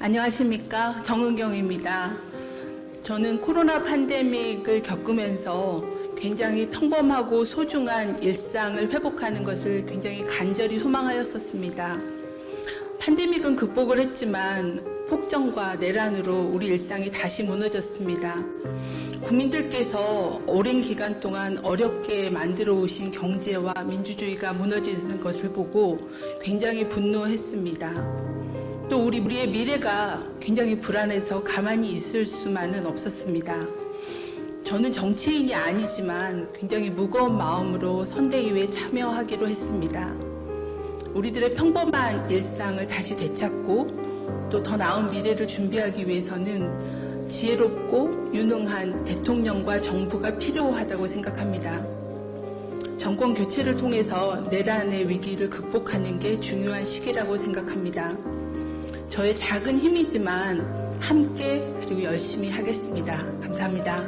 안녕하십니까. 정은경입니다. 저는 코로나 팬데믹을 겪으면서 굉장히 평범하고 소중한 일상을 회복하는 것을 굉장히 간절히 소망하였었습니다. 팬데믹은 극복을 했지만 폭정과 내란으로 우리 일상이 다시 무너졌습니다. 국민들께서 오랜 기간 동안 어렵게 만들어 오신 경제와 민주주의가 무너지는 것을 보고 굉장히 분노했습니다. 또 우리 우리의 미래가 굉장히 불안해서 가만히 있을 수만은 없었습니다. 저는 정치인이 아니지만 굉장히 무거운 마음으로 선대위에 참여하기로 했습니다. 우리들의 평범한 일상을 다시 되찾고 또 더 나은 미래를 준비하기 위해서는 지혜롭고 유능한 대통령과 정부가 필요하다고 생각합니다. 정권 교체를 통해서 내란의 위기를 극복하는 게 중요한 시기라고 생각합니다. 저의 작은 힘이지만 함께 그리고 열심히 하겠습니다. 감사합니다.